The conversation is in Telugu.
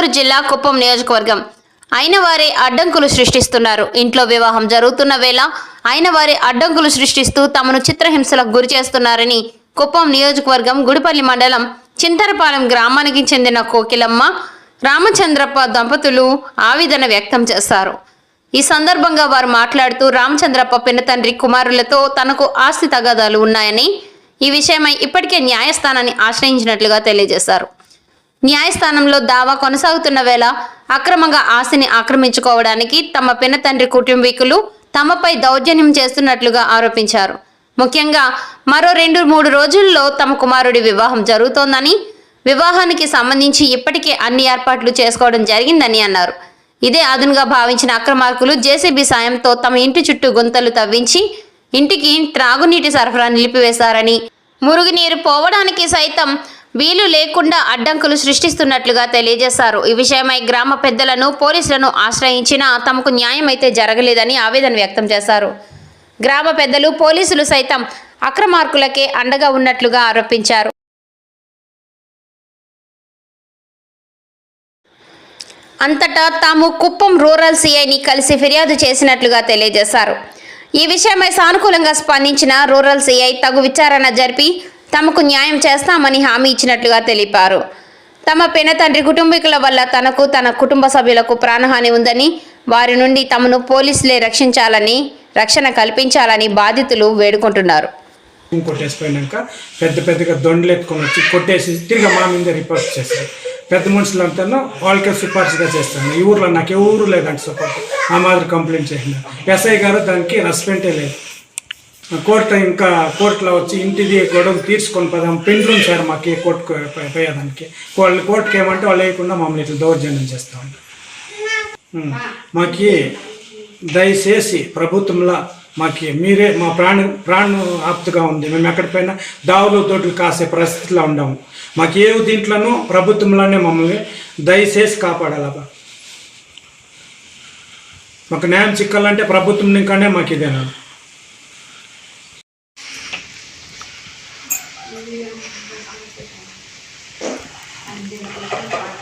జిల్లా కుప్పం నియోజకవర్గం. అయిన వారే అడ్డంకులు సృష్టిస్తున్నారు. ఇంట్లో వివాహం జరుగుతున్న వేళ అయిన వారే అడ్డంకులు సృష్టిస్తూ తమను చిత్రహింసలకు గురి చేస్తున్నారని కుప్పం నియోజకవర్గం గుడిపల్లి మండలం చింతరపాలెం గ్రామానికి చెందిన కోకిలమ్మ రామచంద్రప్ప దంపతులు ఆవేదన వ్యక్తం చేశారు. ఈ సందర్భంగా వారు మాట్లాడుతూ రామచంద్రప్ప పినతండ్రి కుమారులతో తనకు ఆస్తి తగాదాలు ఉన్నాయని ఈ విషయమై ఇప్పటికే న్యాయస్థానాన్ని ఆశ్రయించినట్లుగా తెలియజేశారు. న్యాయస్థానంలో దావా కొనసాగుతున్న వేళ అక్రమంగా ఆస్తిని ఆక్రమించుకోవడానికి తమ పినతండ్రి కుటుంబీకులు తమపై దౌర్జన్యం చేస్తున్నట్లుగా ఆరోపించారు. ముఖ్యంగా మరో రెండు మూడు రోజుల్లో తమ కుమారుడి వివాహం జరుగుతోందని వివాహానికి సంబంధించి ఇప్పటికే అన్ని ఏర్పాట్లు చేసుకోవడం జరిగిందని అన్నారు. ఇదే అదునుగా భావించిన అక్రమార్కులు జేసీబీ సాయంతో తమ ఇంటి చుట్టూ గుంతలు తవ్వించి ఇంటికి త్రాగునీటి సరఫరా నిలిపివేశారని మురుగునీరు పోవడానికి సైతం వీలు లేకుండా అడ్డంకులు సృష్టిస్తున్నట్లుగా తెలియజేశారు. ఈ విషయమై గ్రామ పెద్దలను పోలీసులను ఆశ్రయించినా తమకు న్యాయం అయితే జరగలేదని ఆవేదన వ్యక్తం చేశారు. గ్రామ పెద్దలు పోలీసులు సైతం అక్రమార్కులకే అండగా ఉన్నట్లుగా ఆరోపించారు. అంతటా తాము కుప్పం రూరల్ సిఐని కలిసి ఫిర్యాదు చేసినట్లుగా తెలియజేశారు. ఈ విషయమై సానుకూలంగా స్పందించిన రూరల్ సిఐ తగు విచారణ జరిపి తమకు న్యాయం చేస్తామని హామీ ఇచ్చినట్లుగా తెలిపారు. తమ పినతండ్రి కుటుంబీకుల వల్ల తనకు తన కుటుంబ సభ్యులకు ప్రాణహాని ఉందని వారి నుండి తమను పోలీసులే రక్షించాలని రక్షణ కల్పించాలని బాధితులు వేడుకుంటున్నారు. కొట్టేసిపోయినాక పెద్ద పెద్దగా దొండలు ఎత్తుకొని వచ్చి కొట్టేసి తిరిగి మా మీద రిపోర్ట్ చేస్తారు. పెద్ద మనుషులంతా వాళ్ళకే సిఫార్సుగా చేస్తాను ఈ ఊర్లో నాకు ఏ ఊరు లేదంటే సపోర్ట్ ఆ మాదిరి కంప్లైంట్ చేసిన ఎస్ఐ గారు దానికి రెస్పెంటే లేదు. కోర్టు ఇంకా కోర్టులో వచ్చి ఇంటిది గొడవ తీర్చుకొని పదాం పెండ్లు సార్ మాకు ఈ కోర్టుకు పోయేదానికి. వాళ్ళు కోర్టుకి ఏమంటే వాళ్ళు వేయకుండా మమ్మల్ని ఇట్లా దౌర్జన్యం చేస్తూ ఉంటారు మాకి దయచేసి ప్రభుత్వంలో మాకి మీరే మా ప్రాణ ప్రాణ ఆప్తుగా ఉంది. మేము ఎక్కడిపోయినా దావులు తోటలు కాసే పరిస్థితిలో ఉండము. మాకు ఏ దీంట్లోనూ ప్రభుత్వంలోనే మమ్మల్ని దయచేసి కాపాడాలబ్బా. మాకు న్యాయం చిక్కాలంటే ప్రభుత్వం ఇంకానే మాకు ఇదేనా? Hindi lang ang isa. Hindi lang ang isa.